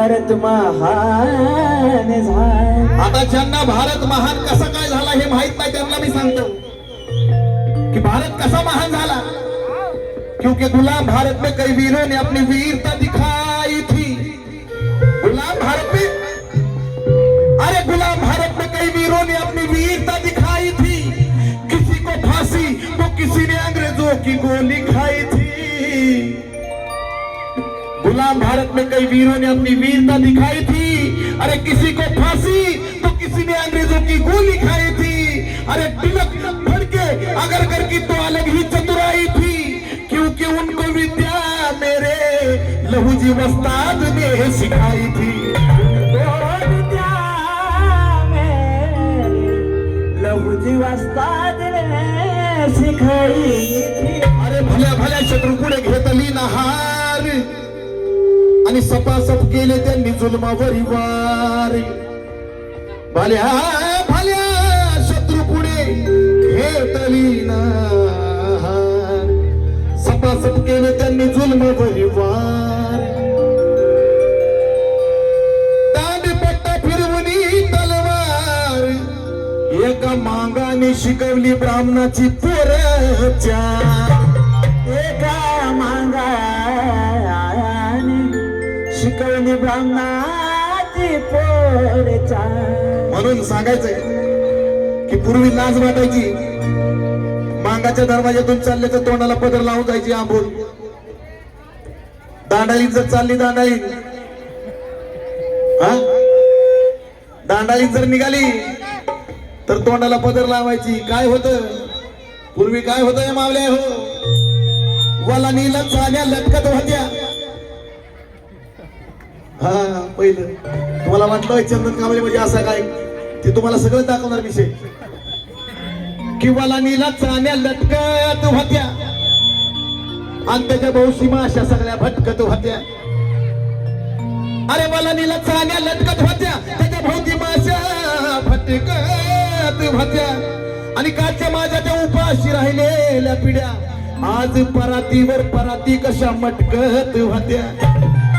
भारत महान झाला. आता ज्यांना भारत महान कसा काय झाला हे माहीत नाही त्यांना मी सांगतो. कि भारत कसा महान झाला? क्योंकि गुलाम भारत में कई वीरों ने अपनी वीरता दिखाई थी। गुलाम भारत में अरे गुलाम भारत में कई वीरों ने अपनी वीरता दिखाई गुलाम भारत में कई वीरों ने अपनी वीरता दिखाई थी। अरे किसी को फांसी तो किसी ने अंग्रेज़ों की गोली खाई थी। अरे तिलक फड़ के अगर कर की तो अलग ही चतुराई थी। क्योंकि उनको विद्या मेरे लहू जी वस्ताद ने सिखाई थी। थी। अरे भले भले शत्रू पुढे घेतली नहार आणि सपासप केले त्यांनी जुलमावरी वार. भल्या भल्या शत्रू पुढे घेतली नहार. सपासप केले त्यांनी जुलमावरी वार. दांडपट्टा फिरवली तलवार. एका मांगाने शिकवली ब्राह्मणाची पोरच्या कळली ब्रह्माची पोरचा. म्हणून सांगायचंय की पूर्वी लाज वाटायची. मांगाच्या दरवाज्यातून चालले तर तोंडाला पदर लावून जायची आंबोल दांडाळी जर चालली दांडाळी. हा? दांडाळी जर निघाली तर तोंडाला पदर लावायची. काय होत? पूर्वी काय होत या मावल्या हो? वाला नीला चाल्या लटकत होत्या. हा पहिलं. तुम्हाला वाटलं चंदन कांबळे म्हणजे असा काय? ते तुम्हाला सगळं दाखवणार विषय. किंवा नीला चाण्या लटकत होत्या. आणि त्याच्या भोवशीमा अशा सगळ्या भटकत होत्या. अरे मला नीला चाण्या लटकत होत्या. त्याच्या भोवती भटकत होत्या. आणि कालच्या माझ्या त्या उपाशी राहिलेल्या पिढ्या आज परातीवर पराती कशा मटकत होत्या.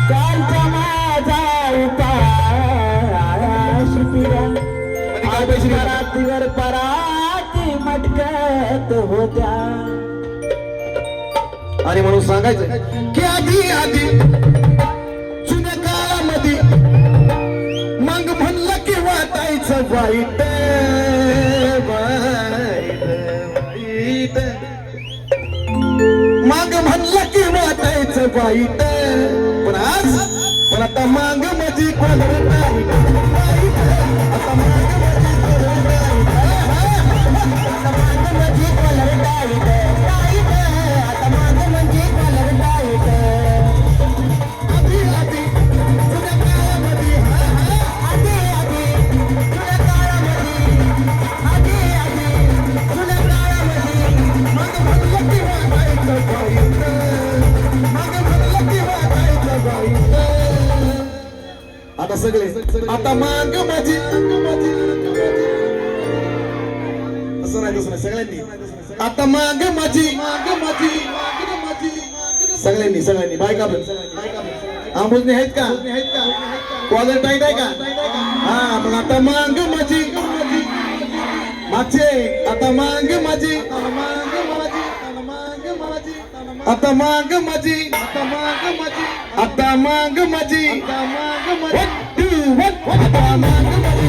कालचा काय परातीवर पराती मटकत होत्या आणि म्हणून सांगायचं की आधी आधी जुन्या काळामध्ये मग म्हणलं की वाटायचं वाईट वाईट मग म्हणलं की वाटायचं वाईट पण आज पण आता मांग माझी कोण वाईट. आता आता सगळे आता मांग माझी. सगळ्यांनी आता मांग माझी मांग माझी मांग माझी सगळ्यांनी सगळ्यांनी बायका पण आंबोजने आहेत का कॉलर टाईट आहे का हा मग आता मांग माझी मागचे आता मांग माझी आता मांग माझी आता मांग माझी आता मांग माझी One, two, one. आता मांग माझी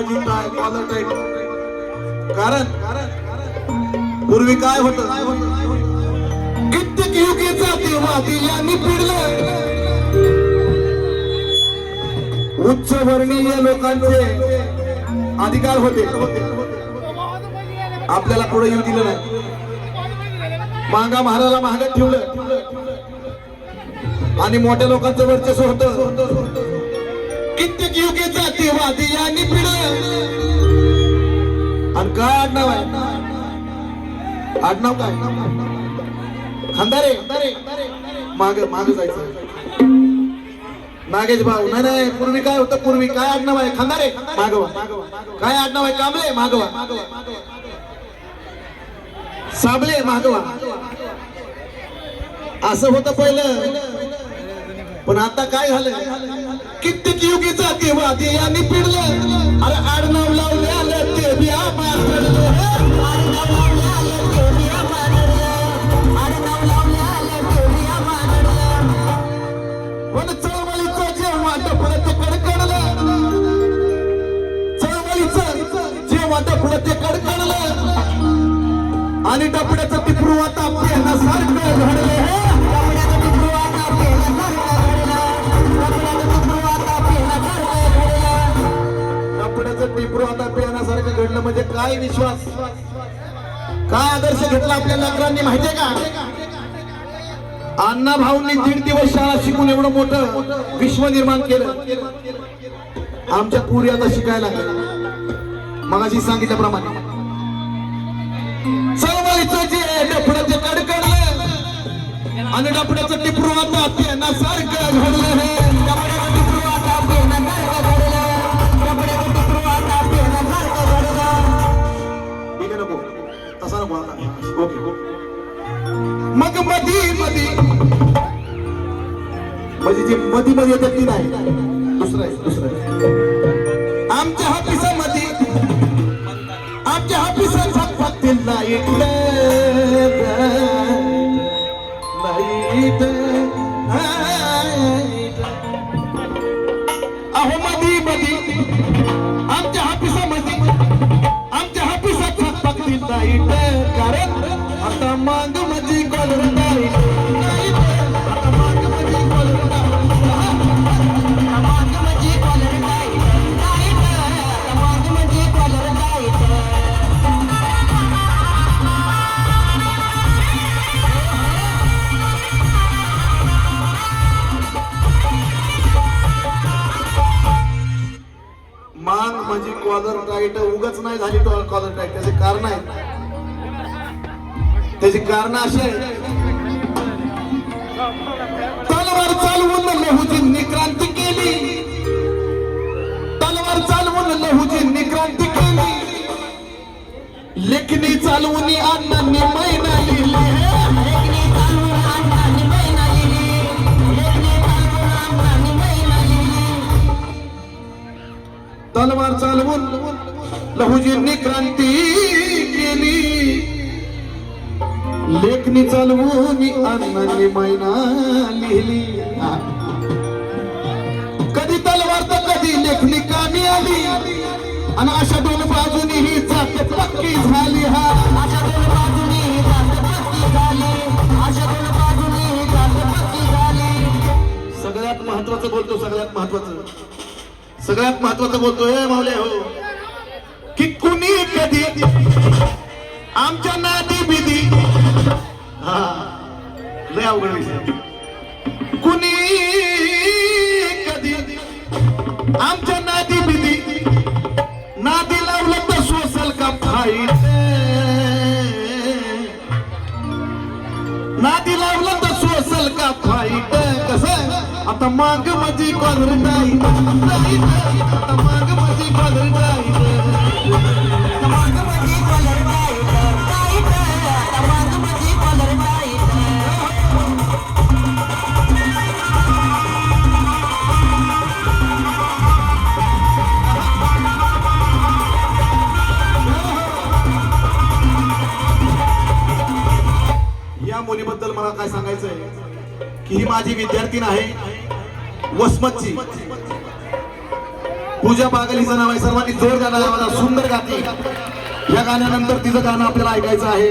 आता मांग माझी काय कॉलर टाईट कारण पूर्वी काय होत? कित्येक युगेचा तेव्हा दिल्याने पिडलं? उच्च वर्णीय लोकांचे अधिकार होते. आपल्याला पुढे येऊ दिलं नाही. मांगा महाराला महागात ठेवलं. आणि मोठ्या लोकांचं वर्चस्व होत. कित्येक युगे जातीवादी यांनी पिढ आणि काय आडनाव आहे? आडनाव काय? खांदारे. माग माग जायचं. नागेश भाऊ नाही नाही पूर्वी काय होतं? पूर्वी काय आडनाव आहे? खांदारे. मागवा. काय आडनाव आहे? कांबळे. मागवा. साबळे मागवा. असं होतं पहिलं. पण आता काय झालं? कित्येक युगीचा जातीवादी देयानी पिडलं अरे आडनाव लावले आलं ते बी आम्हाला आडनाव लावले आले आडनाव लावले पण चळवळीचं जेव्हा डफळं ते कडकडलं. चळवळीचं जेव्हा डफळं ते कडकडलं. आणि डफड्याचं पिपरू आता पेनासारखं घडलं घडलं काय विश्वास. काय आदर्श घेतला आपल्या लेकरांनी माहितीये का? अण्णा भाऊंनी दीड दिवस शाळा शिकून एवढं मोठं विश्व निर्माण केलं. आमच्या पुरी आता शिकायला मगाशी सांगितल्याप्रमाणे. चळवळीचं जे डफड्याचे कडकडलं आणि डफड्याचं टिपरू आता सारखं घडलं मग मधी मधी. म्हणजे जे मधी मध्ये येतात ती नाही? दुसरं आहे दुसरं आहे. आमच्या हापिसामध्ये आमच्या हापिसाचा फक्त नाही झाली टॉल कॉलर काय? त्याचे कारण आहे त्याची कारण अशी आहे तलवार चालवून लहुजींनी क्रांती केली. तलवार चालवून लहुजींनी क्रांती केली. लेखणी चालवून अण्णांनी मैना लहुजींनी क्रांती केली. लेखनी चालवून अण्णांनी मैना लिहिली. कधी तलवार तर कधी लेखनी कामी आली. आणि अशा दोन बाजूनी ही जात पक्की झाली हा. अशा दोन बाजूनी जात पक्की झाली. अशा दोन बाजूनी जात पक्की झाली. सगळ्यात महत्वाचं बोलतो सगळ्यात महत्वाचं. सगळ्यात महत्वाचं बोलतो हे मावले हो. आमच्या नादी बिदी. हा. लय अवघड विषय. कुणी कधी आमच्या नादी बिदी. नादी लावलं तर सोसल का फाईट? नादी लावलं तर सोसल का फाईट? कसं? आता माग माझी कॉलर नाही आता माग माझी कॉलर नाही की ही माझी विद्यार्थीन आहे वसमतची. पूजा बागल हिचं नाव आहे सर्वांनी जोर गाणं गावाला सुंदर गाते. या गाण्यानंतर तिचं गाणं आपल्याला ऐकायचं आहे.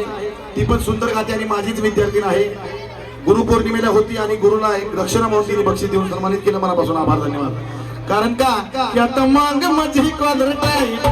ती पण सुंदर गाते आणि माझीच विद्यार्थीन आहे गुरुपौर्णिमेला होती आणि गुरुला एक रक्षण म्हणून तिने बक्षीस देऊन सन्मानित केलं. मनापासून आभार धन्यवाद. कारण का? की आता मांग माझी कॉलर टाईट